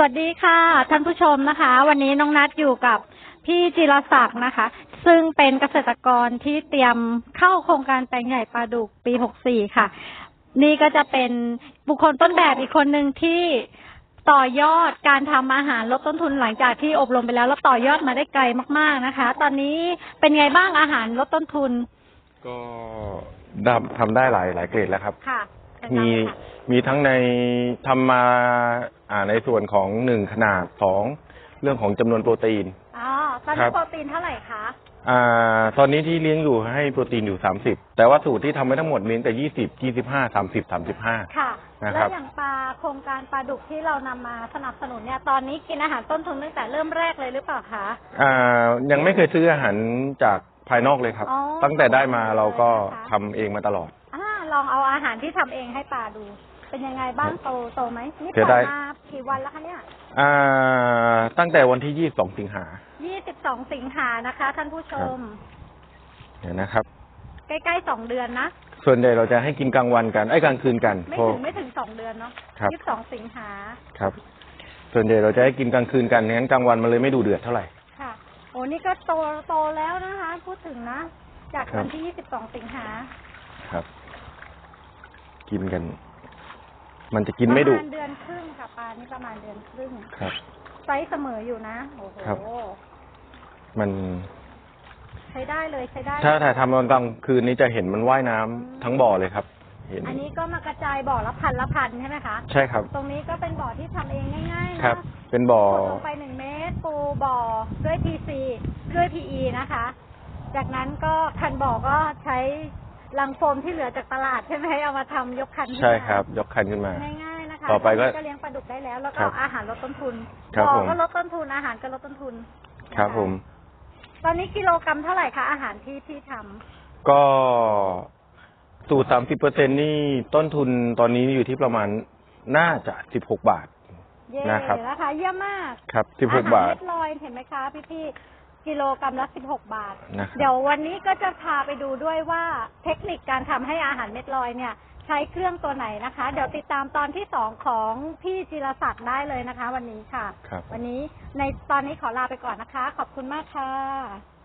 สวัสดีค่ะ ท่านผู้ชมนะคะ วันนี้น้องนัดอยู่กับพี่จิรศักดิ์นะคะ ซึ่งเป็นเกษตรกรที่เตรียมเข้าโครงการแปลงใหญ่ปลาดุกปี 64 ค่ะ นี่ก็จะเป็นบุคคลต้นแบบอีกคนหนึ่งที่ต่อยอดการทำอาหารลดต้นทุนหลังจากที่อบรมไปแล้วแล้วต่อยอดมาได้ไกลมาก ๆนะคะ ตอนนี้เป็นไงบ้างอาหารลดต้นทุน ก็ทำทำได้หลายหลายเกรดแล้วครับ ค่ะ มี มีทั้งในทำมาอ่าในส่วนของหนึ่งขนาดสองเรื่องของจำนวนโปรตีน อ๋อตอนครันี้บ โปรตีนเท่าไหร่คะ อ่า ตอนนี้ที่เลี้ยงอยู่ให้โปรตีนอยู่สามสิบแต่ว่าสูตรที่ทำไว้ทั้งหมดเลี้ยงแต่ยี่สิบยี่สิบห้าสามสิบสามสิบห้า ค่ะ นะคแล้รัวบอย่างปลาโครงการปลาดุกที่เรานำมาสนับสนุนเนี่ย ตอนนี้กินอาหารต้นทุนตั้งแต่เริ่มแรกเลยหรือเปล่าคะ อ่ายังไม่เคยซื้ออาหารจากภายนอกเลยครับ อ๋อตั้งแต่ได้มาเราก็นะคะทำเองมาตลอด อ่าลองเอาอาหารที่ทำเองให้ปลาดู เป็นยังไงบ้างโตโตไหมนี่ปเดี๋ล่ยวได้อยมากี่วันแล้วคะเนี่ย อ่า ตั้งแต่วันที่ยี่สองสิงหา22 สิงหานะคะ ท่านผู้ชมเดี๋ยวนะครับ ใกล้ๆสองเดือนนะ ส่วนใหญ่เราจะให้กินกลางวันกันไอ้ยกลางคืนกันไม่เพราะ ถึงไม่ถึงสองเดือนเนาะครับ ยี่สิบสองสิงหาครับ ส่วนใหญ่เราจะให้กินกลางคืนกันงั้นกลางวันมันเลยไม่ดูเดือดเท่าไหร่ ค่ะ โอ้นี่ก็โตโตแล้วนะคะ พูดถึงนะ จากครับวันที่22สิงหา ครับ กินกัน มันจะกินไม่ดุ ประมาณเดือนครึ่งค่ะปลานี่ประมาณเดือนครึ่งครับ ไซส์เสมออยู่นะโอ้โหครับ มันใช้ได้เลยใช้ได้ถ้าถ่ายทำตอนกลางคืนนี้จะเห็นมันว่ายน้ำทั้งบ่อเลยครับ เห็นอันนี้ก็มากระจายบ่อละพันละพันใช่ไหมคะ ใช่ครับ ตรงนี้ก็เป็นบ่อที่ทำเองง่ายๆนะครับเป็นบ่อ ขุดลงไปหนึ่งเมตร ปูบ่อด้วย PC ด้วย PE นะคะ จากนั้นก็คันบ่อก็ใช้ ลังโฟมที่เหลือจากตลาดใช่ไหมเอามาทำยกคันขึ้นมาใช่ครับ ยกคันขึ้นมาง่ายๆนะคะต่อไปก็ตรงนี้ก็เลี้ยงปลาดุกได้แล้วแล้วก็ครับอาหารลดต้นทุนครับบ่อผมก็ลดต้นทุนอาหารก็ลดต้นทุนนะะครับผม ตอนนี้กิโลกรัมเท่าไหร่คะอาหารที่ที่ทำก็สูตรสามสิบเปอร์เซ็นนี่ต้นทุนตอนนี้อยู่ที่ประมาณน่าจะสิบหกบาทเย่นะครับนะคะเยี่ยมมาก ครับสิบหกอาหารบาทเม็ดลอยเห็นไหมคะพี่พี่ๆ กิโลกรัมละสิบหกบาท นะครับ เดี๋ยววันนี้ก็จะพาไปดูด้วยว่าเทคนิคการทำให้อาหารเม็ดลอยเนี่ย ใช้เครื่องตัวไหนนะคะ เดี๋ยวติดตามตอนที่สองของพี่จิรศักดิ์ได้เลยนะคะ วันนี้ค่ะ ครับ วันนี้ในตอนนี้ขอลาไปก่อนนะคะ ขอบคุณมากค่ะ